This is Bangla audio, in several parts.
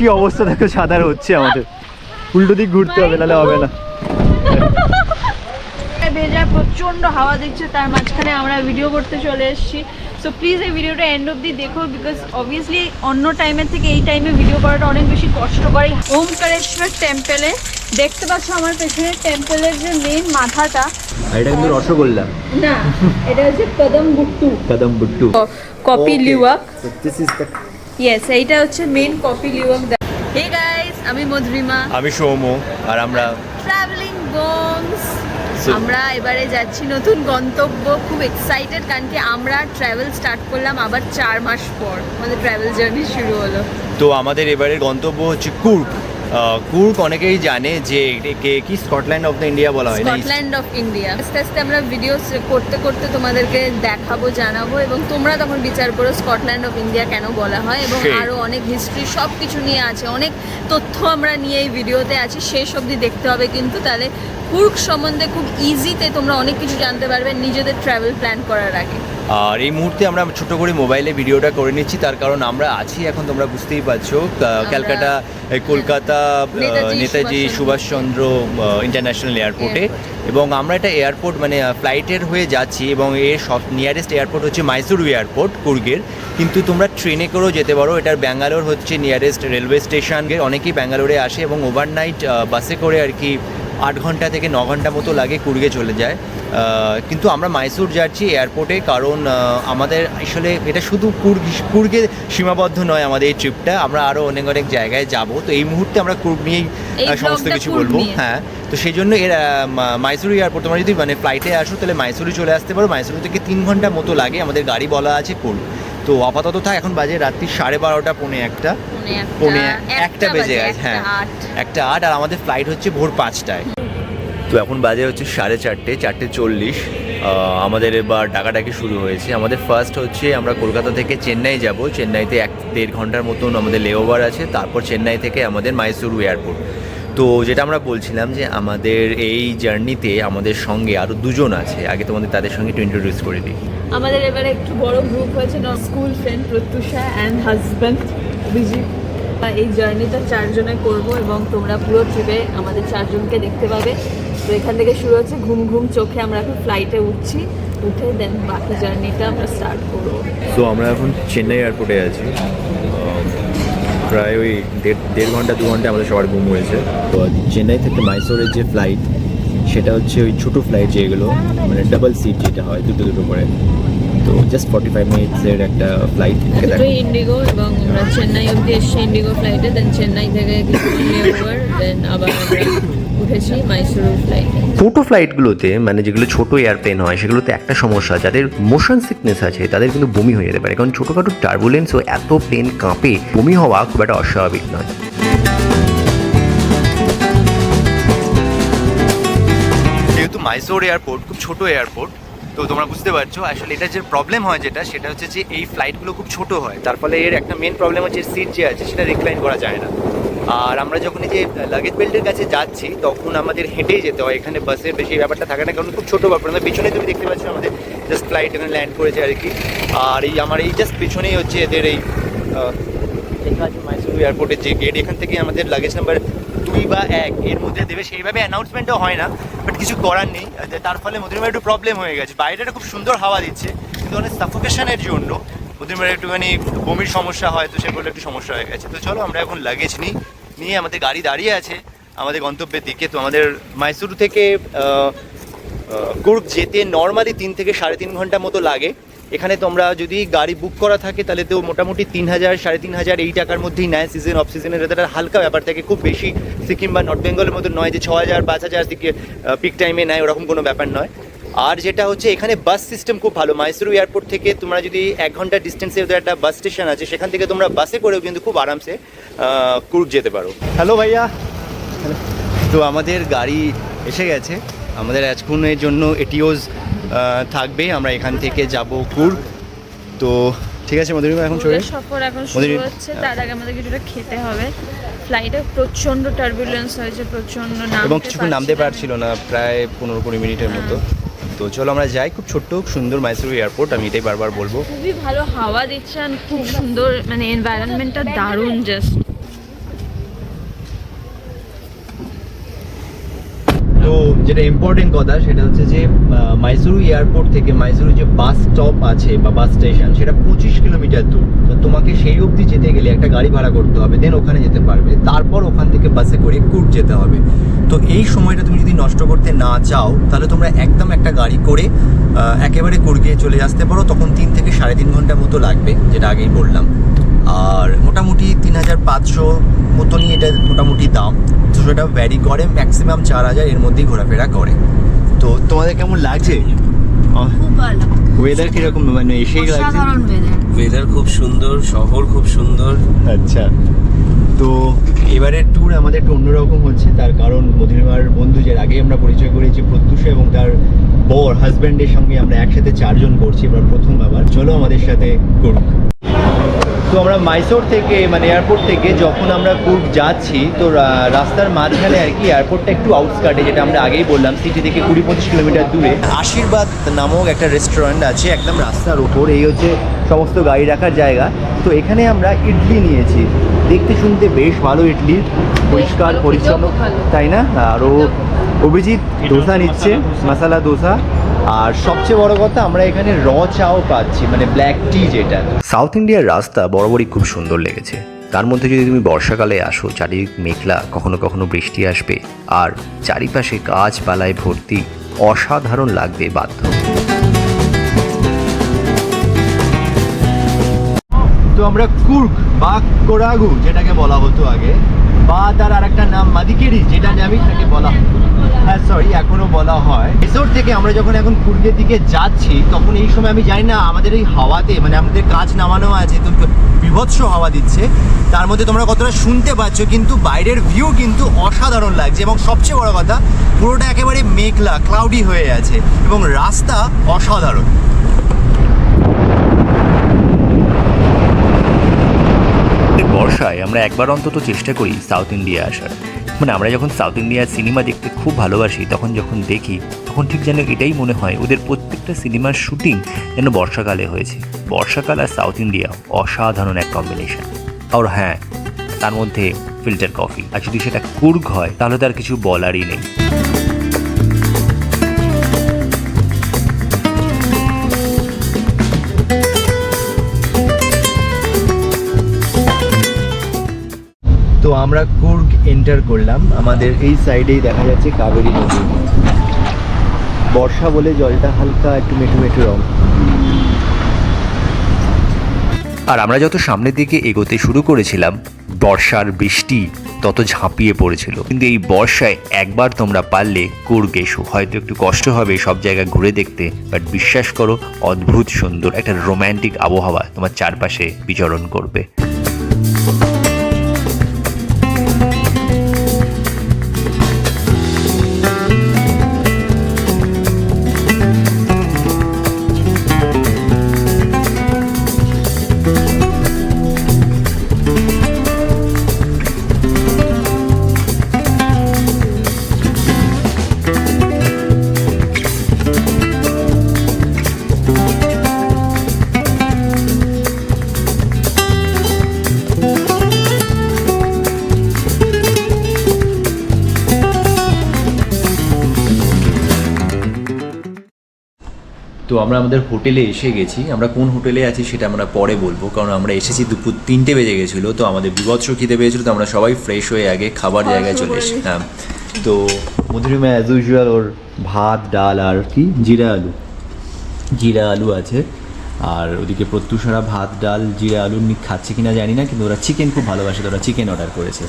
কি অবস্থা? দেখো সাদার হচ্ছে আমাদের। উল্টো দিক ঘুরতে হবে নাহলে হবে না। ভেজা প্রচণ্ড হাওয়া দিচ্ছে তার মাঝখানে আমরা ভিডিও করতে চলে এসেছি। সো প্লিজ এই ভিডিওটা এন্ড অবধি দেখো বিকজ অবভিয়াসলি অন্য টাইমের থেকে এই টাইমে ভিডিও করাটা অনেক বেশি কষ্টকর এই ওমকারেশ্বর টেম্পেলে দেখতে পাচ্ছ আমার পেছনে টেম্পলের যে মেন মাথাটা। এটা কিন্তু রসগোল্লা। না এটা হচ্ছে কদম বুট্টু কদম বুট্টু Kopi Luwak this is the yes এইটা হচ্ছে main Kopi Luwak hey guys আমি মধুরিমা। আমি সৌম আর আমরা ট্রাভেলিং বংস আমরা এবারে যাচ্ছি নতুন গন্তব্য খুব এক্সাইটেড কারণ কি আমরা ট্রাভেল স্টার্ট করলাম আবার চার মাস পর। আমাদের ট্রাভেল জার্নি শুরু হলো। তো আমাদের এবারের গন্তব্য হচ্ছে আহ, কুর্ক অনেকেই জানে যে একে কি স্কটল্যান্ড অফ দ্য ইন্ডিয়া বলা হয় স্কটল্যান্ড অফ ইন্ডিয়া। আস্তে আস্তে আমরা ভিডিও করতে করতে তোমাদেরকে দেখাবো জানাব এবং তোমরা তখন বিচার করো স্কটল্যান্ড অফ ইন্ডিয়া কেন বলা হয় এবং। আরও অনেক হিস্ট্রি সব কিছু নিয়ে আছে অনেক তথ্য আমরা নিয়ে এই ভিডিওতে আছি শেষ অবধি দেখতে হবে কিন্তু তাহলে কুর্ক সম্বন্ধে খুব ইজিতে তোমরা অনেক কিছু জানতে পারবে নিজেদের ট্রাভেল প্ল্যান করার আগে। আর এই মুহূর্তে আমরা ছোট করে মোবাইলে ভিডিওটা করে নিচ্ছি তার কারণ আমরা আছি এখন তোমরা বুঝতেই পারছ ক্যালকাটা এই কলকাতা নেতাজি নেতাজি সুভাষচন্দ্র ইন্টারন্যাশনাল এয়ারপোর্টে এবং আমরা এটা এয়ারপোর্ট মানে ফ্লাইটের হয়ে যাচ্ছি এবং এর সব নিয়ারেস্ট এয়ারপোর্ট হচ্ছে মাইসুর এয়ারপোর্ট কুর্গের। কিন্তু তোমরা ট্রেনে করেও যেতে পারো এটার ব্যাঙ্গালোর হচ্ছে নিয়ারেস্ট রেলওয়ে স্টেশন অনেকেই ব্যাঙ্গালোরে আসে এবং ওভারনাইট বাসে করে আর কি আট ঘণ্টা থেকে ন ঘণ্টা মতো লাগে কুর্গে চলে যায়। কিন্তু আমরা মাইসুর যাচ্ছি এয়ারপোর্টে কারণ আমাদের আসলে এটা শুধু কুর্গ কুর্গে সীমাবদ্ধ নয় আমাদের এই ট্রিপটা আমরা আরও অনেক অনেক জায়গায় যাব। তো এই মুহূর্তে আমরা কুর্গ নিয়েই সমস্ত কিছু বলব। হ্যাঁ তো সেই জন্য এর মাইসুরি এয়ারপোর্ট তোমরা যদি মানে ফ্লাইটে আসো তাহলে মাইসুরি চলে আসতে পারো। মাইসুরি থেকে তিন ঘণ্টা মতো লাগে আমাদের গাড়ি বলা আছে কুর্গ। তো আপাতত থাক এখন বাজে রাত্রি সাড়ে বারোটা পৌনে একটা। পৌনে একটা- বেজে গেছে হ্যাঁ। আট। একটা আট আর আমাদের ফ্লাইট হচ্ছে ভোর পাঁচটায়। তো এখন বাজে হচ্ছে সাড়ে চারটে চারটে চল্লিশ। আমাদের এবার ডাকাডাকি শুরু হয়েছে। আমাদের ফার্স্ট হচ্ছে আমরা কলকাতা থেকে চেন্নাই যাব। চেন্নাইতে এক দেড় ঘণ্টার মতন আমাদের লেওভার আছে। তারপর চেন্নাই থেকে আমাদের মাইসুরু এয়ারপোর্ট তো যেটা আমরা বলছিলাম যে আমাদের এই জার্নিতে আমাদের সঙ্গে আরও দুজন আছে। আগে তোমাদের তাদের সঙ্গে একটু ইন্ট্রোডিউস করে দিই। আমাদের এবারে একটু বড় গ্রুপ হয়েছে school friend Pratyusha and husband Abhijit. এই জার্নিটা চারজনে করব এবং তোমরা পুরো ট্রিপে আমাদের চারজনকে দেখতে পাবে। তো এখান থেকে শুরু হচ্ছে ঘুম ঘুম চোখে আমরা এখন ফ্লাইটে উঠছি। উঠে দেন বাকি জার্নিটা আমরা স্টার্ট করব। তো আমরা এখন চেন্নাই এয়ারপোর্টে আছি। প্রায় ওই দেড় দেড় ঘণ্টা দু ঘণ্টা আমাদের সবার ঘুম হয়েছে। তো চেন্নাই থেকে মাইসোরের যে ফ্লাইট সেটা হচ্ছে ওই ছোটো ফ্লাইট যেগুলো মানে ডাবল সিট যেটা হয় দুটো দুটো করে। তো জাস্ট ফর্টি ফাইভ মিনিটসের একটা ফ্লাইট দুটোই ইন্ডিগো এবং আমরা চেন্নাই অবধি এসছি ইন্ডিগো ফ্লাইটে দেন চেন্নাই থেকে দেন আবার উঠেছি মাইসুরু ফ্লাইটে ছোটো ফ্লাইটগুলোতে মানে যেগুলো ছোট এয়ারপ্লেন হয় সেগুলোতে একটা সমস্যা যাদের মোশন সিকনেস আছে তাদের কিন্তু বমি হয়ে যেতে পারে। কারণ ছোটোখাটো টার্বুলেন্স ও এত প্লেন কাঁপে বমি হওয়া খুব একটা অস্বাভাবিক নয়। যেহেতু মাইসোর এয়ারপোর্ট খুব ছোট এয়ারপোর্ট তো তোমরা বুঝতে পারছ। আসলে এটা যে প্রবলেম হয় যেটা, সেটা হচ্ছে যে এই ফ্লাইটগুলো খুব ছোট হয়। তার ফলে এর একটা মেন প্রবলেম হচ্ছে সিট যে আছে, সেটা রিক্লাইন করা যায় না। আর আমরা যখন এই যে লাগেজ বেল্টের কাছে যাচ্ছি, তখন আমাদের হেঁটেই যেতে হয়। এখানে বাসের বেশি ব্যাপারটা থাকে না, কারণ খুব ছোটো ব্যাপার আমাদের পিছনে তুমি দেখতে পাচ্ছ আমাদের জাস্ট ফ্লাইট এখানে ল্যান্ড করেছে আর কি। আর এই আমার এই জাস্ট পিছনেই হচ্ছে এদের এই মাইসুরু এয়ারপোর্টের যে গেট এখান থেকে আমাদের লাগেজ নাম্বার দুই বা এক, এর মধ্যে দেবে। সেইভাবে অ্যানাউন্সমেন্টও হয় না বাট কিছু করার নেই। তার ফলে মধুরিমার একটু প্রবলেম হয়ে গেছে। বাইরেটা খুব সুন্দর হাওয়া দিচ্ছে, কিন্তু অনেক সাফোকেশনের জন্য মধুরিমার একটুখানি বমির সমস্যা হয়, তো সেগুলো একটু সমস্যা হয়ে গেছে। তো চলো আমরা এখন লাগেজ নিই, নিয়ে আমাদের গাড়ি দাঁড়িয়ে আছে, আমাদের গন্তব্যের দিকে। তো আমাদের মাইসুরু থেকে কুর্গ যেতে নর্মালি তিন থেকে সাড়ে তিন ঘণ্টা মতো লাগে। এখানে তোমরা যদি গাড়ি বুক করা থাকে তাহলে তো মোটামুটি তিন হাজার সাড়ে তিন হাজার এই টাকার মধ্যেই নেয় সিজন অফ সিজনের এটা একটা হালকা ব্যাপার থাকে খুব বেশি সিকিম বা নর্থ বেঙ্গলের মতো নয় যে ছ হাজার পাঁচ হাজার পিক টাইমে নেয় ওরকম কোনো ব্যাপার নয়। আর যেটা হচ্ছে এখানে বাস সিস্টেম খুব ভালো। মাইসুরু এয়ারপোর্ট থেকে তোমরা যদি এক ঘণ্টা ডিস্টেন্সে ওদের একটা বাস স্টেশন আছে সেখান থেকে তোমরা বাসে করেও কিন্তু খুব আরামসে কুর্গ যেতে পারো। হ্যালো ভাইয়া। তো আমাদের গাড়ি এসে গেছে। আমাদের আজকুনের জন্য এটিওজ থাকবে। আমরা এখান থেকে যাব কুর্গ তো ঠিক আছে মধুরিমা এখন চলে সফর এখন শুরু হচ্ছে। তার আগে আমাদের কিছুটা খেতে হবে। ফ্লাইটে প্রচণ্ড টার্বুলেন্স হয়েছে প্রচণ্ড নামতে এবং কিছুক্ষণ নামতে পারছি পারছিল না প্রায় পনেরো কুড়ি মিনিটের মতো। তো চলো আমরা যাই। খুব ছোট্ট সুন্দর মাইসুরু এয়ারপোর্ট আমি এটাই বারবার বলব। খুবই ভালো হাওয়া দিচ্ছে খুব সুন্দর মানে এনভায়রনমেন্টটা দারুণ জাস্ট তো যেটা ইম্পর্টেন্ট কথা সেটা হচ্ছে যে মাইসুরু এয়ারপোর্ট থেকে মাইসুরু যে বাস স্টপ আছে বা বাস স্টেশন সেটা পঁচিশ কিলোমিটার দূর। তো তোমাকে সেই অবধি যেতে গেলে একটা গাড়ি ভাড়া করতে হবে দেন ওখানে যেতে পারবে। তারপর ওখান থেকে বাসে করে কুর্গ যেতে হবে। তো এই সময়টা তুমি যদি নষ্ট করতে না চাও, তাহলে তোমরা একদম একটা গাড়ি করে একেবারে কুর্গে চলে আসতে পারো। তখন তিন থেকে সাড়ে তিন ঘণ্টার মতো লাগবে, যেটা আগেই বললাম। আর মোটামুটি তিন হাজার পাঁচশো মতনই এটা মোটামুটি দাম। তো সেটা ভ্যারি করে ম্যাক্সিমাম চার হাজার এর মধ্যেই ঘোরাফেরা করে। তো তোমাদের কেমন লাগছে? ওয়েদার কীরকম? মানে এসেই লাগছে? ওয়েদার খুব সুন্দর শহর খুব সুন্দর। আচ্ছা। তো এবারের ট্যুর আমাদের একটু অন্যরকম হচ্ছে। তার কারণ মধুরিমার বন্ধু যার আগে আমরা পরিচয় করেছি প্রত্যুষা এবং তার বর হাজব্যান্ডের সঙ্গে আমরা একসাথে চারজন করছি এবার প্রথম আবার। চলো আমাদের সাথে করুক তো আমরা মাইসোর থেকে মানে এয়ারপোর্ট থেকে যখন আমরা কুর্গ যাচ্ছি তো রাস্তার মাঝখানে আর কি এয়ারপোর্টটা একটু আউটস্কার্টে যেটা আমরা আগেই বললাম সিটি থেকে কুড়ি পঁচিশ কিলোমিটার দূরে। আশীর্বাদ নামক একটা রেস্টুরেন্ট আছে একদম রাস্তার উপর এই হচ্ছে সমস্ত গাড়ি রাখার জায়গা। তো এখানে আমরা ইডলি নিয়েছি। দেখতে শুনতে বেশ ভালো ইডলি পরিষ্কার পরিচ্ছন্ন। তাই না? আরও অভিজিৎ দোসা নিচ্ছে মশালা দোসা। আর সবচেয়ে বড় কথা আমরা এখানে র চাও পাচ্ছি মানে ব্ল্যাক টি যেটা। সাউথ ইন্ডিয়ার রাস্তা বরাবরই খুব সুন্দর লেগেছে। তার মধ্যে যদি তুমি বর্ষাকালে আসো চারিদিক মেঘলা কখনো কখনো বৃষ্টি আসবে আর চারিপাশে গাছপালায় ভর্তি অসাধারণ লাগবে বাধ্য। তো আমরা কুর্গ বা কোরাগু যেটাকে বলা হতো আগে বা তার আর একটা নাম মাদিকেরি, যেটা আমি তাকে বলা হ্যাঁ। সরি এখনও বলা হয়। রিসোর্ট থেকে আমরা যখন এখন কুর্গের দিকে যাচ্ছি, তখন এই সময় আমি জানি না আমাদের এই হাওয়াতে মানে আমাদের কাজ নামানো আছে, তো বিভৎস হাওয়া দিচ্ছে। তার মধ্যে তোমরা কতটা শুনতে পাচ্ছ, কিন্তু বাইরের ভিউ কিন্তু অসাধারণ লাগছে। এবং সবচেয়ে বড় কথা, পুরোটা একেবারে মেঘলা ক্লাউডি হয়ে আছে। এবং রাস্তা অসাধারণ। বর্ষায় আমরা একবার অন্তত চেষ্টা করি সাউথ ইন্ডিয়া আসার। মানে আমরা যখন সাউথ ইন্ডিয়ার সিনেমা দেখতে খুব ভালোবাসি, তখন যখন দেখি, তখন ঠিক যেন এটাই মনে হয় ওদের প্রত্যেকটা সিনেমার শুটিং যেন বর্ষাকালে হয়েছে। বর্ষাকাল আর সাউথ ইন্ডিয়া অসাধারণ এক কম্বিনেশন আর হ্যাঁ তার মধ্যে ফিল্টার কফি। আর যদি সেটা কুর্গ হয়, তাহলে তার কিছু বলারই নেই। আমরা কুর্গ এন্টার করলাম। আমাদের এই সাইডেই দেখা যাচ্ছে কাবেরী নদী। বর্ষা বলে জলটা হালকা একটু মেঠু মেঠু রং। আর আমরা যত সামনের দিকে এগোতে শুরু করেছিলাম, বর্ষার বৃষ্টি তত ঝাঁপিয়ে পড়েছিল। কিন্তু এই বর্ষায় একবার তোমরা পারলে কুর্গ এসো। হয়তো একটু কষ্ট হবে সব জায়গা ঘুরে দেখতে, বাট বিশ্বাস করো, অদ্ভুত সুন্দর একটা রোম্যান্টিক আবহাওয়া তোমার চারপাশে বিচরণ করবে। আমরা আমাদের হোটেলে এসে গেছি। আমরা কোন হোটেলে আছি সেটা আমরা পরে বলব কারণ আমরা এসেছি দুপুর তিনটে বেজে গেছিল তো আমাদের বিভৎস খিদে পেয়েছিলো তো আমরা সবাই ফ্রেশ হয়ে আগে খাবার জায়গায় চলে এসেছি হ্যাঁ তো মধুরিমা অ্যাজ ইউজুয়াল ওর ভাত ডাল আর কি? জিরা আলু। জিরা আলু আছে আর ওদিকে প্রত্যুষারা ভাত ডাল জিরা আলু খাচ্ছে কিনা জানি না কিন্তু ওরা চিকেন খুব ভালোবাসে তো ওরা চিকেন অর্ডার করেছে।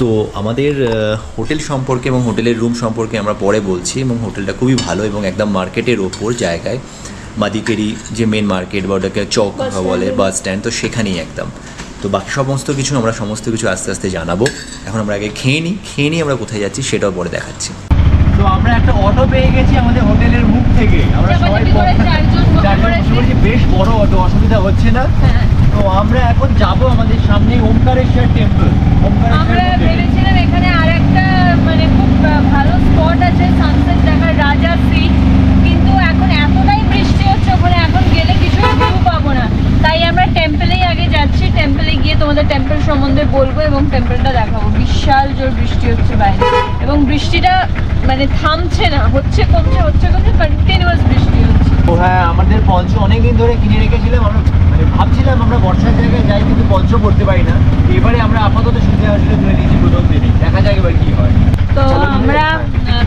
তো আমাদের হোটেল সম্পর্কে এবং হোটেলের রুম সম্পর্কে আমরা পরে বলছি এবং হোটেলটা খুবই ভালো এবং একদম মার্কেটের ওপর জায়গায়। মাদিকেরি যে মেন মার্কেট বা ওটাকে চক বলে বাস স্ট্যান্ড তো সেখানেই একদম। তো বাকি সমস্ত কিছু আমরা সমস্ত কিছু আস্তে আস্তে জানাব। এখন আমরা আগে খেয়ে নিই খেয়ে নিই আমরা কোথায় যাচ্ছি সেটাও পরে দেখাচ্ছি। তো আমরা একটা অটো পেয়ে গেছি আমাদের হোটেলের মুখ থেকে। আমরা সবাই চারজন বেশ বড় অটো অসুবিধা হচ্ছে না। হ্যাঁ। তো আমরা এখন যাব আমাদের সামনে ওমকারেশ্বর টেম্পল আমরা ভেবেছিলাম এখানে আর একটা মানে খুব ভালো স্পট আছে সানসেট দেখার রাজা সি কিন্তু এখন এতটাই বৃষ্টি হচ্ছে ওখানে এখন গেলে কিছু ভিউ পাবো না। তাই আমরা টেম্পলেই আগে যাচ্ছি। টেম্পলে গিয়ে তোমাদের টেম্পল সম্বন্ধে বলব এবং টেম্পল হোটেলটা দেখাবো। বিশাল জোর বৃষ্টি হচ্ছে বাইরে। এবং বৃষ্টিটা মানে থামছে না হচ্ছে কমছে হচ্ছে কমছে কন্টিনিউয়াস বৃষ্টি হচ্ছে। ও হ্যাঁ আমাদের পঞ্চ অনেক দিন ধরে কিনে রেখেছিলাম আমরা মানে ভাবছিলাম আমরা বর্ষার জায়গায় যাই কিন্তু পঞ্চ করতে পারি না। এবারে আমরা আপাতত সুন্দর আসলে ধরে নিয়েছি প্রথম দিনই দেখা যাক এবার কি হয়। তো আমরা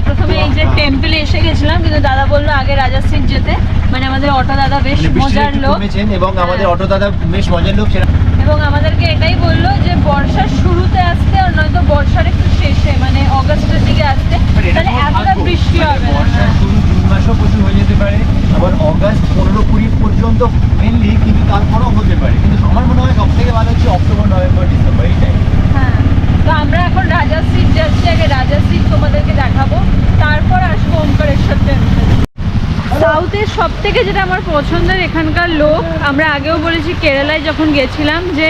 প্রথমে এই যে টেম্পলে এসে গেছিলাম কিন্তু দাদা বলল আগে রাজা সিট যেতে। মানে আমাদের অটো দাদা বেশ মানে মজার লোক। এবং হ্যাঁ। আমাদের অটো দাদা বেশ মজার লোক সেটা এবং আমাদেরকে এটাই বলল যে বর্ষার শুরুতে আসতে আর নয়তো বর্ষার একটু শেষে মানে অগস্টের দিকে আসতে। তাহলে এতটা বৃষ্টি মানে হবে না। মাসও প্রচুর হয়ে যেতে পারে, আবার অগাস্ট পনেরো কুড়ি পর্যন্ত মেনলি কিন্তু তারপরও হতে পারে। কিন্তু আমার মনে হয় সব থেকে ভালো হচ্ছে অক্টোবর, নভেম্বর, ডিসেম্বর, এই টাইম হ্যাঁ তো আমরা এখন রাজার সিট যাচ্ছি, আগে রাজার সিট তোমাদেরকে দেখাবো, তারপর আসব ওমকারেশ্বর টেম্পল। সাউথের সব থেকে যেটা আমার পছন্দের এখানকার লোক, আমরা আগেও বলেছি কেরালায় যখন গেছিলাম যে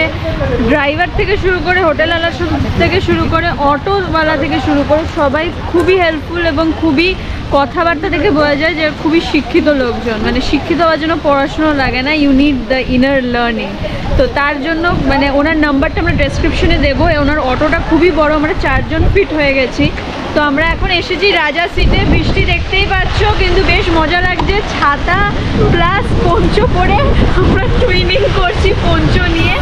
ড্রাইভার থেকে শুরু করে হোটেলওয়ালা থেকে শুরু করে অটোওয়ালা থেকে শুরু করে সবাই খুবই হেল্পফুল এবং খুবই কথাবার্তা থেকে বোঝা যায় যে খুবই শিক্ষিত লোকজন। মানে শিক্ষিত হওয়ার জন্য পড়াশুনো লাগে না you need the inner learning তো তার জন্য মানে ওনার নাম্বারটা আমরা ডেসক্রিপশনে দেবো। ওনার অটোটা খুবই বড়, আমরা চারজন ফিট হয়ে গেছি। তো আমরা এখন এসেছি রাজা সিটে বৃষ্টি দেখতেই পাচ্ছ, কিন্তু বেশ মজা লাগছে। ছাতা প্লাস পঞ্চ পরে আমরা টুইনিং করছি পঞ্চ নিয়ে।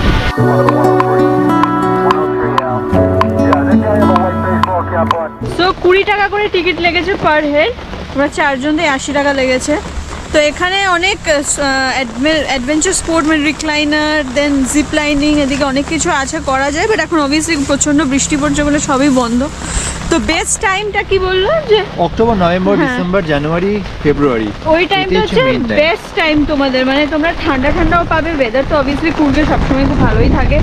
সো কুড়ি টাকা করে টিকিট লেগেছে পার হেড আমরা চারজন দিয়ে আশি টাকা লেগেছে। তো এখানে অনেক অ্যাডভেঞ্চার স্পোর্ট মানে রিক্লাইনার দেন জিপ লাইনিং এদিকে অনেক কিছু আছে করা যায় বাট এখন অবভিয়াসলি প্রচণ্ড বৃষ্টি পড়ছে বলে সবই বন্ধ। তো বেস্ট টাইমটা কি বলল যে October November. December January February ওই টাইমটা হচ্ছে বেস্ট টাইম তোমাদের। মানে তোমরা ঠান্ডা ঠান্ডাও পাবে ওয়েদার তো অবভিয়াসলি কুর্গে সবসময় খুব ভালোই থাকে।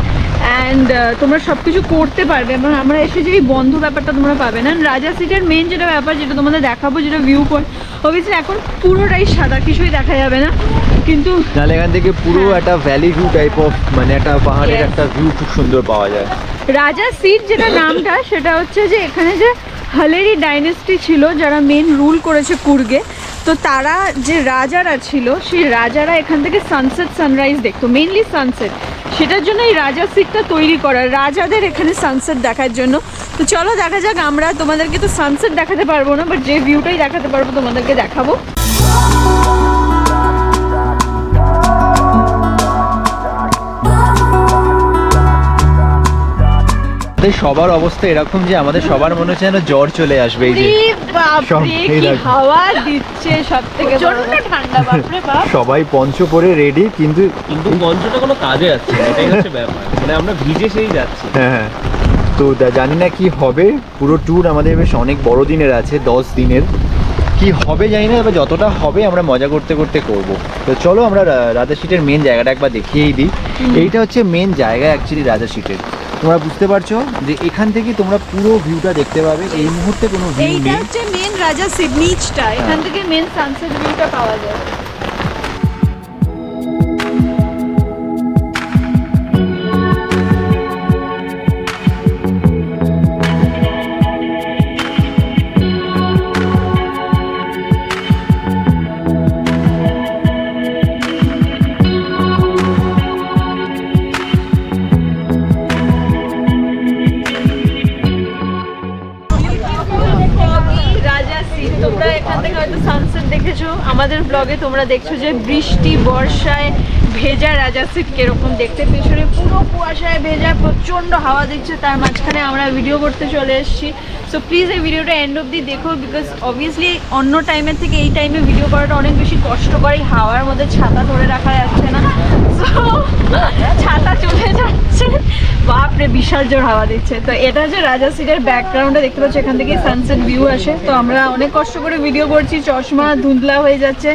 অ্যান্ড তোমরা সব কিছু করতে পারবে। এবং আমরা এসে যে এই বন্ধ ব্যাপারটা তোমরা পাবে না। রাজা সিটের মেন যেটা ব্যাপার যেটা তোমাদের দেখাবো যেটা ভিউ পয়েন্ট অবভিয়াসলি এখন পুরোটাই সাদা কিছুই দেখা যাবে না। কিন্তু তাহলে এখান থেকে পুরো হ্যাঁ। একটা ভ্যালি ভিউ টাইপ অফ মানে একটা পাহাড়ের একটা ভিউ খুব সুন্দর পাওয়া যায়। রাজা সিট যেটা নামটা সেটা হচ্ছে যে এখানে যে হালেরি ডাইনেস্টি ছিল যারা মেন রুল করেছে কুর্গে তো তারা যে রাজারা ছিল, সেই রাজারা এখান থেকে সানসেট সানরাইজ দেখতো মেনলি সানসেট সেটার জন্য এই রাজা সিটটা তৈরি করা, রাজাদের এখানে সানসেট দেখার জন্য। তো চলো দেখা যাক, আমরা তোমাদেরকে তো সানসেট দেখাতে পারব না বাট যে ভিউটাই দেখাতে পারব তোমাদেরকে দেখাবো। আমাদের সবার অবস্থা এরকম যে আমাদের সবার মনে হচ্ছে যেন জ্বর চলে আসবে এই যে। সব এই দেখো। হাওয়া দিচ্ছে সব থেকে প্রচণ্ড ঠান্ডা বাপরে বাপ। সবাই পঞ্চ পরে রেডি কিন্তু কিন্তু মঞ্চটা কোনো কাজে যাচ্ছে না এটাই হচ্ছে ব্যাপার। মানে আমরা ভিজে সেই যাচ্ছি। হ্যাঁ হ্যাঁ। তো দা- জানি না কি হবে পুরো ট্যুর আমাদের বেশ অনেক বড় দিনের আছে দশ দিনের। কি হবে জানি না এবার যতটা হবে আমরা মজা করতে করতে করব। তো চলো আমরা রা- রাজা সিটের মেন জায়গাটা একবার দেখিয়েই দিই। এইটা হচ্ছে মেন জায়গা অ্যাকচুয়ালি রাজা সিটের তোমরা বুঝতে পারছ যে এখান থেকে তোমরা পুরো ভিউটা দেখতে পাবে। এই মুহূর্তে কোনো ভিউ নেই। এইটা হচ্ছে মেন রাজা সিডনিচটা। এখান থেকে মেন সানসেট ভিউটা পাওয়া যায়। আমাদের ব্লগে তোমরা দেখছ যে বৃষ্টি, বর্ষায় ভেজা রাজা সিট কীরকম দেখতে। পেছনে পুরো কুয়াশায় ভেজা প্রচণ্ড হাওয়া দিচ্ছে, তার মাঝখানে আমরা ভিডিও করতে চলে এসেছি। সো প্লিজ এই ভিডিওটা এন্ড অব দি দেখো বিকজ অবভিয়াসলি অন্য টাইমের থেকে এই টাইমে ভিডিও করাটা অনেক বেশি কষ্টকর, এই হাওয়ার মধ্যে ছাতা ধরে রাখা যাচ্ছে না। ছাতা চলে যাচ্ছে। বাপরে বিশাল জোর হাওয়া দিচ্ছে। তো এটা যে রাজা সিটের ব্যাকগ্রাউন্ডে দেখতে পাচ্ছ এখান থেকে সানসেট ভিউ আসে। তো আমরা অনেক কষ্ট করে ভিডিও করছি চশমা ধুন্দলা হয়ে যাচ্ছে।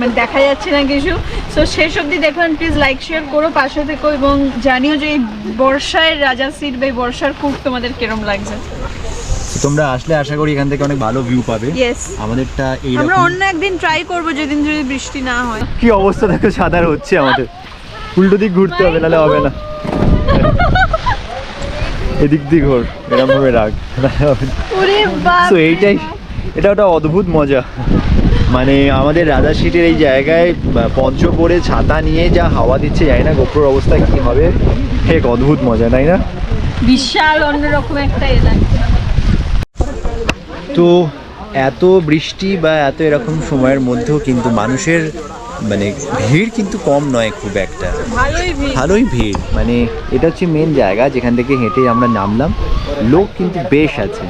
মানে দেখা যাচ্ছে না কিছু। সো শেষ অবধি দেখুন প্লিজ লাইক শেয়ার করো পাশে থেকো এবং জানিও যে এই বর্ষায় রাজা সিট বা এই বর্ষার কুক তোমাদের কিরম লাগছে। তোমরা আসলে আশা করি এখান থেকে অনেক ভালো ভিউ পাবে। আমাদেরটা এই আমরা অন্য একদিন ট্রাই করব যেদিন যদি বৃষ্টি না হয়। কি অবস্থা দেখো সাদার হচ্ছে আমাদের। উল্টো দিক ঘুরতে হবে নাহলে হবে না। এদিক দিক ঘোর এরকম ভাবে বাপ তো এইটাই এটা একটা অদ্ভুত মজা। মানে আমাদের রাজা সিটের এই জায়গায় পঞ্চ পরে ছাতা নিয়ে যা হাওয়া দিচ্ছে জানি না গোপ্রোর অবস্থা কি হবে। এক অদ্ভুত মজা তাই না? বিশাল অন্যরকম একটা তো এত বৃষ্টি বা এত এরকম সময়ের মধ্যেও কিন্তু মানুষের মানে ভিড় কিন্তু কম নয় খুব একটা। ভালোই ভিড়। মানে এটা হচ্ছে মেন জায়গা যেখান থেকে হেঁটে আমরা নামলাম। লোক কিন্তু বেশ আছে।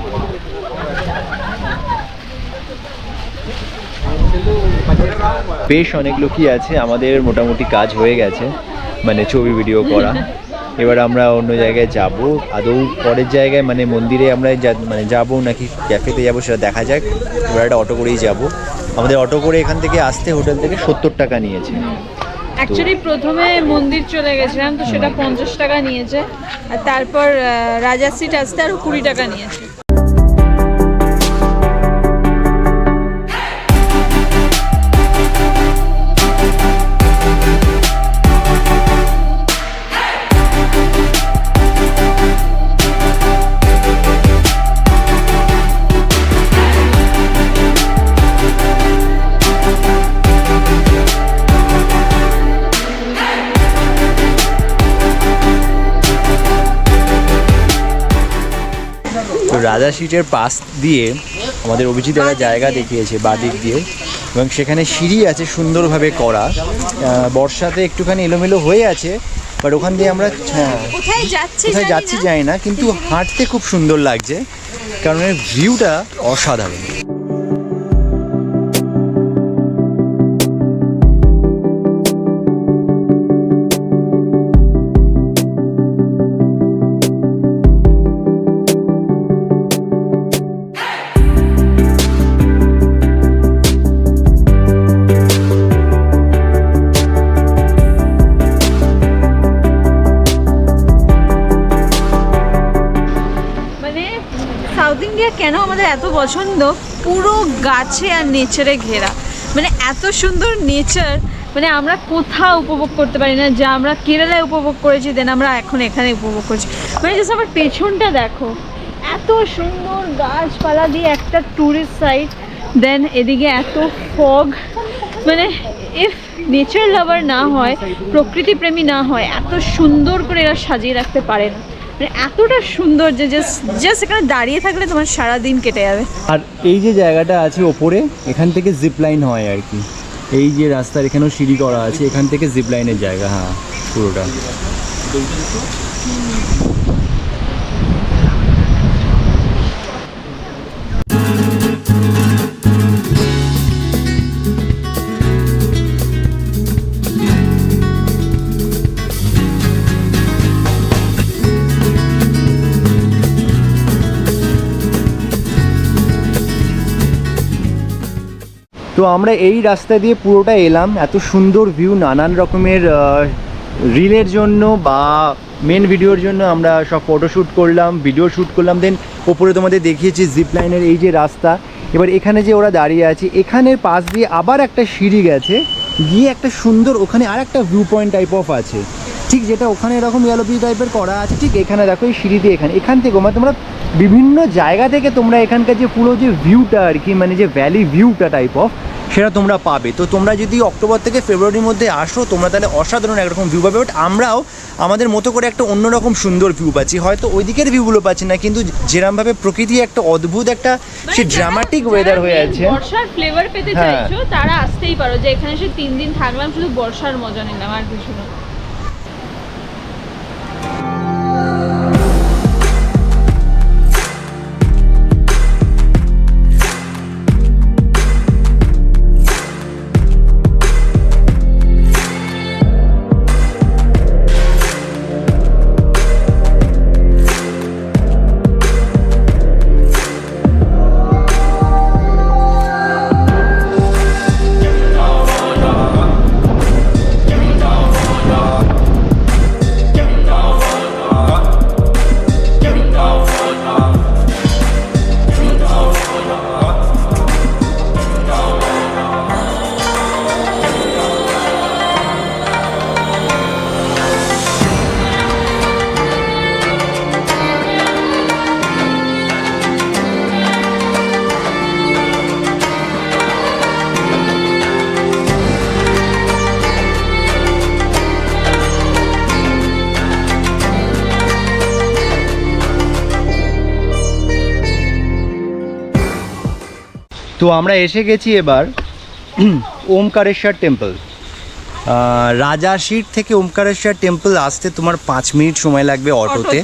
বেশ অনেক লোকই আছে। আমাদের মোটামুটি কাজ হয়ে গেছে মানে ছবি ভিডিও করা। এবার আমরা অন্য জায়গায় যাব। আদৌ পরের জায়গায় মানে মন্দিরে আমরা মানে যাব নাকি ক্যাফেতে যাব সেটা দেখা যাক। এবার একটা অটো করেই যাব। আমাদের অটো করে এখান থেকে আসতে হোটেল থেকে সত্তর টাকা নিয়েছে। অ্যাকচুয়ালি প্রথমে মন্দির চলে গেছিলাম তো সেটা পঞ্চাশ টাকা নিয়েছে আর তারপর রাজা সিট আসতে আরও কুড়ি টাকা নিয়েছে। সিটের পাশ দিয়ে আমাদের অভিজিৎ একটা জায়গা দেখিয়েছে বাদিক দিয়ে এবং সেখানে সিঁড়ি আছে সুন্দরভাবে করা। বর্ষাতে একটুখানি এলোমেলো হয়ে আছে বাট ওখান দিয়ে আমরা হ্যাঁ কোথায় যাচ্ছি যাই যাচ্ছি না কিন্তু হাঁটতে খুব সুন্দর লাগছে কারণ এর ভিউটা অসাধারণ। এত পছন্দ, পুরো গাছে আর নেচারে ঘেরা। মানে এত সুন্দর নেচার মানে আমরা কোথাও উপভোগ করতে পারি না, যা আমরা কেরালায় উপভোগ করেছি, দেন আমরা এখন এখানে উপভোগ করছি। মানে জাস্ট আমার পেছনটা দেখো, এত সুন্দর গাছপালা দিয়ে একটা ট্যুরিস্ট সাইট দেন এদিকে এত ফগ মানে ইফ নেচার লাভার না হয়, প্রকৃতি প্রেমী না হয়, এত সুন্দর করে এরা সাজিয়ে রাখতে পারে না। এতটা সুন্দর যে জাস্ট জাস্ট এখানে দাঁড়িয়ে থাকলে তোমার সারা দিন কেটে যাবে। আর এই যে জায়গাটা আছে ওপরে, এখান থেকে জিপ লাইন হয় আর কি। এই যে রাস্তার এখানেও সিঁড়ি করা আছে, এখান থেকে জিপ লাইনের জায়গা হ্যাঁ পুরোটা। তো আমরা এই রাস্তা দিয়ে পুরোটা এলাম। এত সুন্দর ভিউ নানান রকমের রিলের জন্য বা মেন ভিডিওর জন্য আমরা সব ফটোশ্যুট করলাম ভিডিও শ্যুট করলাম। দেন ওপরে তোমাদের দেখিয়েছি জিপ লাইনের এই যে রাস্তা। এবার এখানে যে ওরা দাঁড়িয়ে আছে, এখানের পাশ দিয়ে আবার একটা সিঁড়ি গেছে। গিয়ে একটা সুন্দর ওখানে আর একটা ভিউ পয়েন্ট টাইপ অফ আছে। ঠিক যেটা ওখানে এরকম ইয়ালোপি টাইপের করা আছে, ঠিক এখানে দেখো এই সিঁড়ি দিয়ে এখানে। এখান থেকে মানে তোমরা বিভিন্ন জায়গা থেকে তোমরা এখানকার যে পুরো যে ভিউটা আর কি মানে যে ভ্যালি ভিউটা টাইপ অফ সেটা তোমরা পাবে। তো তোমরা যদি অক্টোবর থেকে ফেব্রুয়ারির মধ্যে আসো তোমরা তাহলে অসাধারণ একরকম ভিউ পাবে। বাট আমরাও আমাদের মতো করে একটা অন্যরকম সুন্দর ভিউ পাচ্ছি। হয়তো ওই দিকের ভিউগুলো পাচ্ছি না কিন্তু যেরমভাবে প্রকৃতি একটা অদ্ভুত একটা সে ড্রামাটিক ওয়েদার হয়ে আছে। বর্ষার ফ্লেভার পেতে হ্যাঁ। চাইছো তারা আসতেই পারো। যে এখানে সে তিন দিন থাকলাম শুধু বর্ষার মজা নিলাম আর কিছু না। তো আমরা এসে গেছি এবার ওমকারেশ্বর টেম্পল। রাজাশির থেকে ওমকারেশ্বর টেম্পল আসতে তোমার পাঁচ মিনিট সময় লাগবে অটোতে।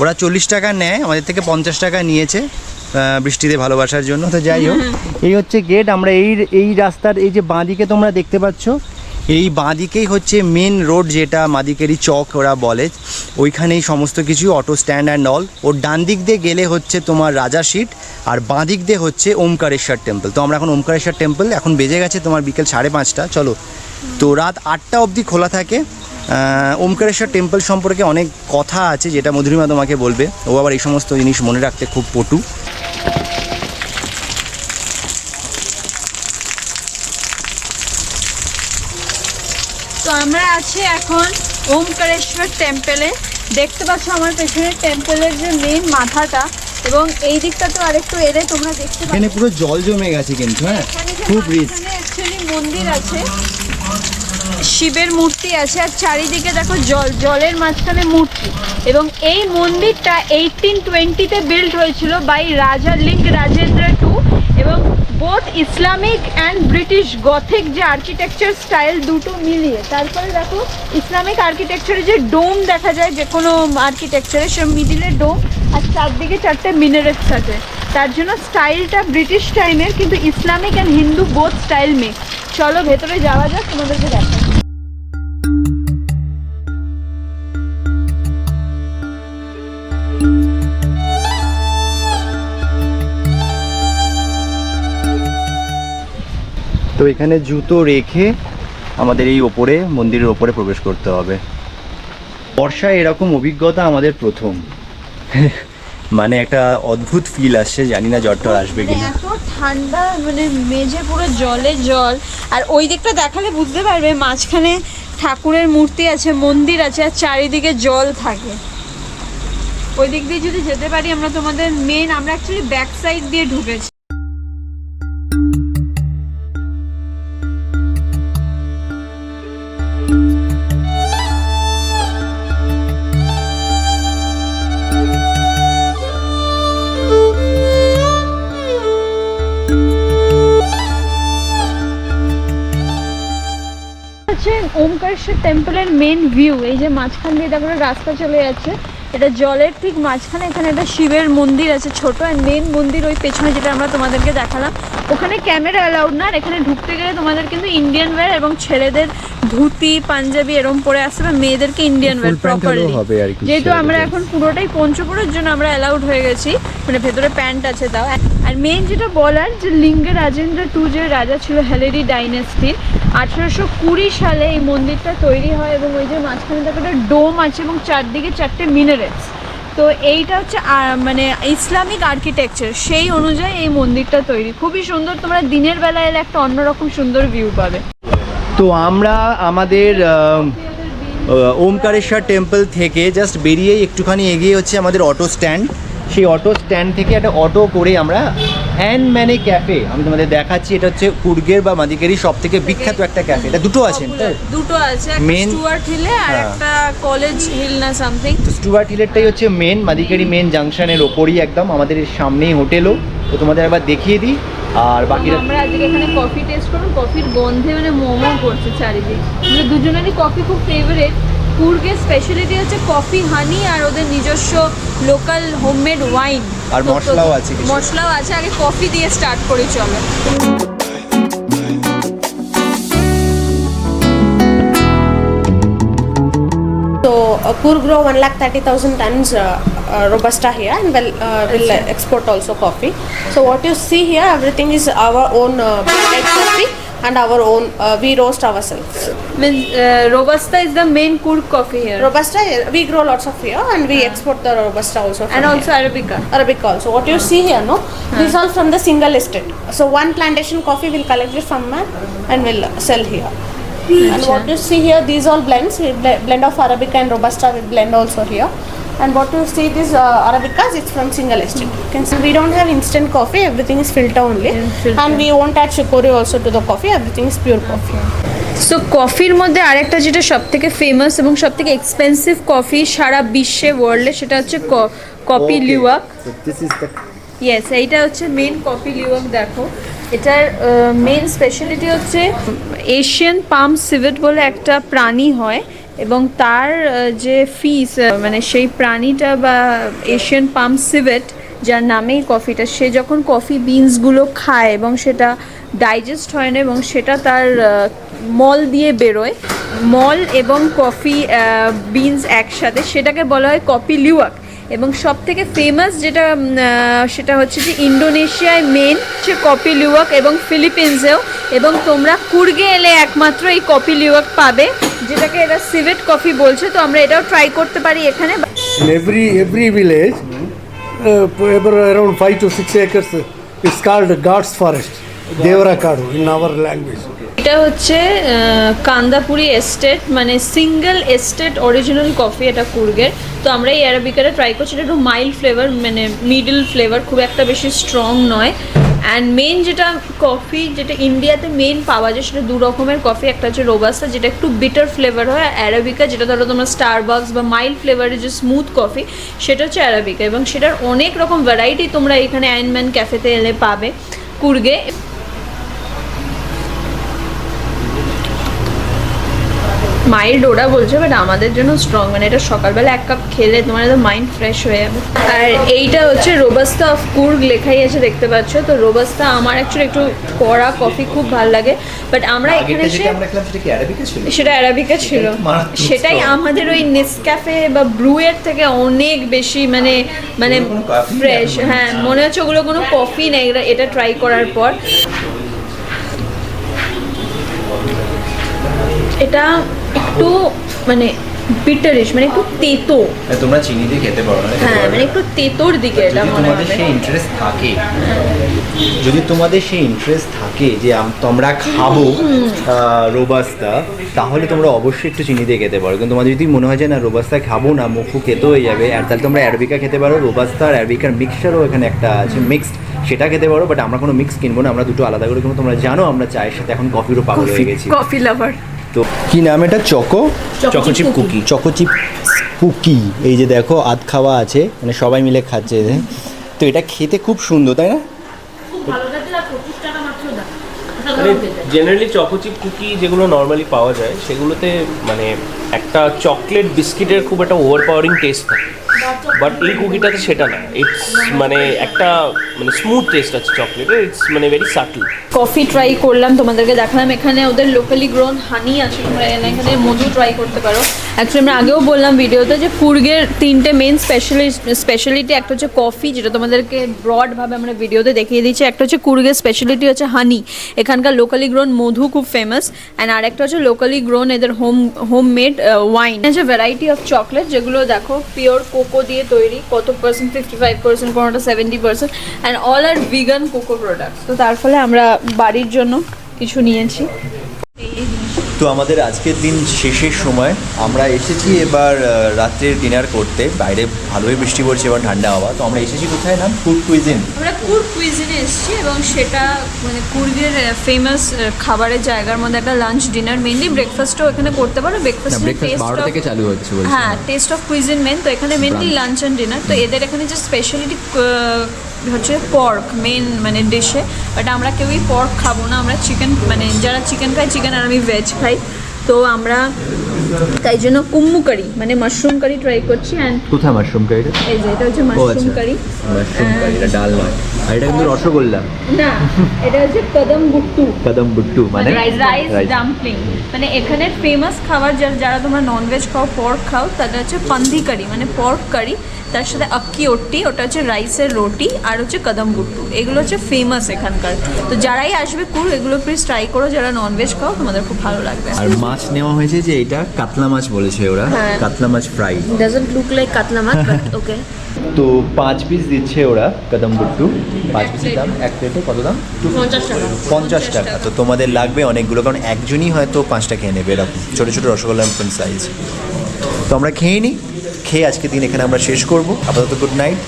ওরা চল্লিশ টাকা নেয় আমাদের থেকে পঞ্চাশ টাকা নিয়েছে বৃষ্টিতে ভালোবাসার জন্য তো যাই হোক। এই হচ্ছে গেট আমরা এই এই রাস্তার এই যে বাঁদিকে তোমরা দেখতে পাচ্ছ এই বাঁদিকেই হচ্ছে মেন রোড যেটা মাদিকেরি চক ওরা বলে। ওইখানেই সমস্ত কিছু অটো স্ট্যান্ড অ্যান্ড অল ওর ডান দিক দিয়ে গেলে হচ্ছে তোমার রাজা সিট, আর বাঁ দিক দিয়ে হচ্ছে ওমকারেশ্বর টেম্পল তো আমরা এখন ওমকারেশ্বর টেম্পল এখন বেজে গেছে তোমার বিকেল সাড়ে পাঁচটা, চলো। তো রাত আটটা অবধি খোলা থাকে। ওমকারেশ্বর টেম্পল সম্পর্কে অনেক কথা আছে, যেটা মধুরিমা তোমাকে বলবে। ও আবার এই সমস্ত জিনিস মনে রাখতে খুব পটু। তো আমরা আছি এখন ওমকারেশ্বর টেম্পলে দেখতে পাচ্ছ আমার পেছনে টেম্পলের যে মেন মাথাটা এবং এই দিকটা তো আরেকটু এলে তোমরা দেখতে পাচ্ছ এখানে পুরো জল জমে গেছে কিন্তু হ্যাঁ? খুব রিচ actually মন্দির আছে। শিবের মূর্তি আছে আর চারিদিকে দেখো জল জলের মাঝখানে মূর্তি। এবং এই মন্দিরটা এইটিন টোয়েন্টিতে বিল্ড হয়েছিল বাই রাজা লিঙ্গ রাজেন্দ্র টু এবং both Islamic and British Gothic যে আর্কিটেকচার স্টাইল দুটো মিলিয়ে। তারপরে দেখো ইসলামিক আর্কিটেকচারে যে ডোম দেখা যায়, যে কোনো আর্কিটেকচারে সে মিডিলে ডোম আর চারদিকে চারটে মিনারেটস আছে তার জন্য স্টাইলটা ব্রিটিশ টাইমের কিন্তু Islamic and Hindu both style make চলো ভেতরে যাওয়া যাক, তোমাদেরকে দেখা এখানে জুতো রেখে আমাদের এই ওপরে, মন্দিরের ওপরে প্রবেশ করতে হবে। বর্ষায় এরকম অভিজ্ঞতা আমাদের প্রথম। মানে একটা অদ্ভুত ফিল আসছে, জানি না জ্বরটা আসবে মানে কিনা এত ঠান্ডা মানে মেঝে পুরো জলে জল। আর ওই দিকটা দেখালে বুঝতে পারবে, মাঝখানে ঠাকুরের মূর্তি আছে, মন্দির আছে, আর চারিদিকে জল থাকে। ওই দিক দিয়ে যদি যেতে পারি, আমরা তোমাদের মেন আমরা অ্যাকচুয়ালি ব্যাক সাইড দিয়ে ঢুকেছি। হচ্ছে ওমকারেশ্বর টেম্পলের মেন ভিউ এই যে মাঝখান দিয়ে তারপরে রাস্তা চলে যাচ্ছে, এটা জলের ঠিক মাঝখানে এখানে একটা শিবের মন্দির আছে ছোট আর মেন মন্দির ওই পেছনে যেটা আমরা তোমাদেরকে দেখালাম। ওখানে ক্যামেরা অ্যালাউড না, আর এখানে ঢুকতে গেলে তোমাদের কিন্তু ইন্ডিয়ান ওয়্যার এবং ছেলেদের ধুতি পাঞ্জাবি এরম পরে আসতে হবে মেয়েদেরকে ইন্ডিয়ান হলেও প্রপারলি যেহেতু আমরা এখন পুরোটাই পঞ্চপুরের জন্য আমরা অ্যালাউড হয়ে গেছি মানে ভেতরে প্যান্ট আছে তাও। আর মেন যেটা বলার যে লিঙ্গে রাজেন্দ্র টু যে রাজা ছিল হেলেরি ডাইনেস্টির আঠেরোশো কুড়ি সালে এই মন্দিরটা তৈরি হয় এবং ওই যে মাঝখানে দেখো একটা ডোম আছে এবং চারদিকে চারটে মিনারেটস তো এইটা হচ্ছে মানে ইসলামিক আর্কিটেকচার সেই অনুযায়ী এই মন্দিরটা তৈরি। খুবই সুন্দর তোমরা দিনের বেলা এলে একটা অন্যরকম সুন্দর ভিউ পাবে। তো আমরা আমাদের ওমকারেশ্বর টেম্পল থেকে জাস্ট বেরিয়েই একটুখানি এগিয়ে হচ্ছে আমাদের অটো স্ট্যান্ড। সেই অটো স্ট্যান্ড থেকে একটা অটো করে আমরা অ্যান ম্যানে ক্যাফে আমি তোমাদের দেখাচ্ছি এটা হচ্ছে কুর্গের বা মাদিকেরই সব থেকে বিখ্যাত একটা ক্যাফে। এটা দুটো আছে? দুটো আছে Main- স্টুয়ার্ট হিলে আর হ্যাঁ। একটা কলেজ হিল না সামথিং। তো স্টুয়ার্ট হিলেরটাই হচ্ছে মেন মাদিকেরি মেন জাংশনের ওপরই একদম আমাদের সামনেই হোটেলও। তো তোমাদের একবার দেখিয়ে দিই আর বাকিরা আমরা আজকে এখানে কফি টেস্ট করব কফির গন্ধে মানে মোমো করছে চারিদিকে। মানে দুজনেরই কফি খুব ফেভারিট কুর্গের স্পেশালিটি হচ্ছে কফি হানি আর ওদের নিজস্ব লোকাল হোমমেড ওয়াইন আর মশলাও আছে মশলাও আছে আগে কফি দিয়ে স্টার্ট করি চলে। কুরগ্রো one lakh thirty thousand tons robusta here and well coffee so what you see here everything is our coffee and our own. Uh, we roast ourselves. Means uh, robusta is the main Kurg coffee here Robusta we grow lots of here, and we export the robusta also. From and also here. Arabica. Arabic also. What you see here, no? These all from the single estate. So one plantation coffee will collect it from man and will sell here. And what you see here, these all blends. We ble- blend of Arabica and Robusta. We blend also here. And what you see this uh, Arabicas, it's from single estate. You can see we don't have instant coffee. Everything is filter only. Mm, filter. And we won't add chicory also to the coffee. Everything is pure coffee. So কফির মধ্যে আরেকটা যেটা সব থেকে ফেমাস এবং সব থেকে এক্সপেন্সিভ কফি সারা বিশ্বে ওয়ার্ল্ডে সেটা হচ্ছে Kopi Luwak So this is the yes এইটা হচ্ছে মেন কফি লিওয়াক দেখো এটার মেন স্পেশালিটি হচ্ছে এশিয়ান পাম সিভেট বলে একটা প্রাণী হয় এবং তার যে ফিস মানে সেই প্রাণীটা বা এশিয়ান পাম সিভেট যার নামেই কফিটা সে যখন কফি বিনসগুলো খায় এবং সেটা ডাইজেস্ট হয় না এবং সেটা তার মল দিয়ে বেরোয়, মল এবং কফি বিনস একসাথে, সেটাকে বলা হয় কফি লিউয়াক এবং সব থেকে ফেমাস যেটা সেটা হচ্ছে যে ইন্ডোনেশিয়ায় মেন হচ্ছে কপি লিউয়াক এবং ফিলিপিন্সেও। এবং তোমরা কুর্গে এলে একমাত্র এই কপি লিউয়াক পাবে যেটাকে এরা সিভেট কফি বলছে। তো আমরা এটাও ট্রাই করতে পারি এখানে। Village, uh, ever around five to six acres, uh, it's called God's forest, Devara এটা হচ্ছে কান্দাপুরি এস্টেট মানে সিঙ্গেল এস্টেট অরিজিনাল কফি এটা কুর্গের। তো আমরা এই অ্যারাবিকাটা ট্রাই করছি, এটা একটু মাইল্ড ফ্লেভার মানে মিডল ফ্লেভার খুব একটা বেশি স্ট্রং নয়। অ্যান্ড মেন যেটা কফি যেটা ইন্ডিয়াতে মেন পাওয়া যায়, সেটা দু রকমের কফি একটা হচ্ছে রোবাস্তা যেটা একটু বিটার ফ্লেভার হয়, আর অ্যারাবিকা যেটা ধরো তোমরা স্টারবাক্স বা মাইল্ড ফ্লেভারের যে স্মুথ কফি সেটা হচ্ছে অ্যারাবিকা এবং সেটার অনেক রকম ভ্যারাইটি তোমরা এখানে অ্যানম্যান ক্যাফেতে এলে পাবে কুর্গে। মাইল্ড ওরা বলছে বাট আমাদের জন্য স্ট্রং মানে এটা সকালবেলা এক কাপ খেলে তোমার একদম মাইন্ড ফ্রেশ হয়ে যাবে। আর এইটা হচ্ছে রোবাস্তা অফ কুর্গ লেখাই আছে দেখতে পাচ্ছ? তো রোবাস্তা আমার অ্যাকচুয়ালি একটু কড়া কফি খুব ভালো লাগে বাট আমরা এখানে এসে সেটা অ্যারাবিকা ছিল? সেটাই আমাদের ওই নেসক্যাফে বা ব্রুয়ের থেকে অনেক বেশি মানে মানে ফ্রেশ হ্যাঁ মনে হচ্ছে ওগুলো কোনো কফি নেই এটা ট্রাই করার পর। এটা একটু মানে বিটারিশ মানে একটু তেতো। তোমরা চিনি দিয়ে খেতে পারো না হ্যাঁ মানে একটু তেতোর দিকে এটা যদি মনে তোমাদের সেই ইন্টারেস্ট থাকে যদি তোমাদের সেই ইন্টারেস্ট থাকে যে তোমরা খাব রোবাস্তা তাহলে তোমরা অবশ্যই একটু চিনি দিয়ে খেতে পারো। কিন্তু তোমাদের যদি মনে হয় যে না রোবাস্তা খাব না মুখু খেতে হয়ে যাবে আর তাহলে তোমরা অ্যারবিকা খেতে পারো রোবাস্তা আর অ্যারবিকার মিক্সচারও এখানে একটা আছে মিক্সড সেটা খেতে পারো বাট আমরা কোনো মিক্স কিনবো না আমরা দুটো আলাদা করে কিনবো। তোমরা জানো আমরা চায়ের সাথে এখন কফিরও পাগল হয়ে গেছি। কফি লাভার তো কি নাম এটা? Choco? Choco chip cookie. Choco chip cookie. এই যে দেখো আধ খাওয়া আছে মানে সবাই মিলে খাচ্ছে। তো এটা খেতে খুব সুন্দর তাই না? মানে জেনারেলি চকোচিপ কুকি যেগুলো নর্মালি পাওয়া যায় সেগুলোতে মানে একটা চকলেট বিস্কিটের খুব একটা ওভার পাওয়ারিং টেস্ট থাকে। বাট এই কুকিটাতে সেটা না। ইটস মানে একটা মানে স্মুথ টেস্ট আছে চকলেটের ইটস মানে ভেরি সাটল কফি ট্রাই করলাম তোমাদেরকে দেখালাম। এখানে ওদের লোকালি গ্রোন হানি আছে তোমরা এখানে মধু ট্রাই করতে পারো। অ্যাকচুয়ালি আমরা আগেও বললাম ভিডিওতে যে কুর্গের তিনটে মেন স্পেশালি স্পেশালিটি একটা হচ্ছে কফি যেটা তোমাদেরকে ব্রডভাবে আমরা ভিডিওতে দেখিয়ে দিচ্ছি। একটা হচ্ছে কুর্গের স্পেশালিটি হচ্ছে হানি এখানকার লোকালি গ্রোন মধু খুব ফেমাস অ্যান্ড আরেকটা হচ্ছে লোকালি গ্রোন এদের হোম হোম মেড ওয়াইন আছে ভ্যারাইটি অফ চকলেট যেগুলো দেখো পিওর কোকো দিয়ে তৈরি, কত পার্সেন্ট ফিফটি ফাইভ পার্সেন্ট কোনোটা seventy percent and all are vegan cocoa products তো তার ফলে আমরা বাড়ির জন্য কিছু নিয়েছি। তো আমাদের আজকের দিন শেষের সময়। আমরা এসেছি এবার রাত্রের ডিনার করতে। বাইরে ভালোই বৃষ্টি পড়ছে এবার ঠান্ডা হওয়া। তো আমরা এসেছি কোথায় নাম? ফুড কুইজিন আমরা কুর্গ কুইজিনে এসেছি এবং সেটা মানে কুর্গের ফেমাস খাবারের জায়গার মধ্যে একটা লাঞ্চ ডিনার মেনলি ব্রেকফাস্টও এখানে করতে পারো। ব্রেকফাস্ট থেকে চালু হচ্ছে হ্যাঁ টেস্ট অফ কুইজিন মেন তো এখানে মেনলি লাঞ্চ অ্যান্ড ডিনার তো এদের এখানে যে স্পেশালিটি হচ্ছে পর্ক মেন মানে ডিশে বাট আমরা কেউই পর্ক খাব না। আমরা চিকেন মানে যারা চিকেন খায় চিকেন আর আমি ভেজ খাই। তো আমরা তাই জন্য কুম্মু কারি মানে মাশরুম কারি ট্রাই করছি অ্যান্ড কোথায় মাশরুম কারিটা এই যে এটা হচ্ছে মাশরুম কারি মাশরুম কারি এটা ডাল নয়। আর এটা কিন্তু রসগোল্লা। না এটা হচ্ছে কদম গুট্টু কদম বুট্টু মানে? রাইস। ডাম্পলিং মানে এখানের ফেমাস খাবার যারা যারা তোমরা ননভেজ খাও পর্ক খাও তাদের হচ্ছে পান্দি কারি মানে পর্ক কারি তার সাথে আক্কি ওট্টি ওটা হচ্ছে রাইসের রুটি আর হচ্ছে কদম গুট্টু এগুলো হচ্ছে ফেমাস এখানকার। তো যারাই আসবে কুর এগুলো প্লিজ ট্রাই করো। যারা ননভেজ খাও তোমাদের খুব ভালো লাগবে। আর মাছ নেওয়া হয়েছে যে এটা কাতলা মাছ বলেছে ওরা হ্যাঁ। কাতলা মাছ fry doesn't look like katla maach but ওকে তো পাঁচ পিস দিচ্ছে ওরা কদম গুট্টু পাঁচ পিসের দাম এক প্লেটে কত দাম? পঞ্চাশ টাকা। তো তোমাদের লাগবে অনেকগুলো কারণ একজনই হয়তো পাঁচটা খেয়ে নেবে এরকম। ছোটো ছোটো রসগোল্লা সাইজ তো আমরা খেয়ে নিই খেয়ে আজকে দিন এখানে আমরা শেষ করব। আপাতত গুড নাইট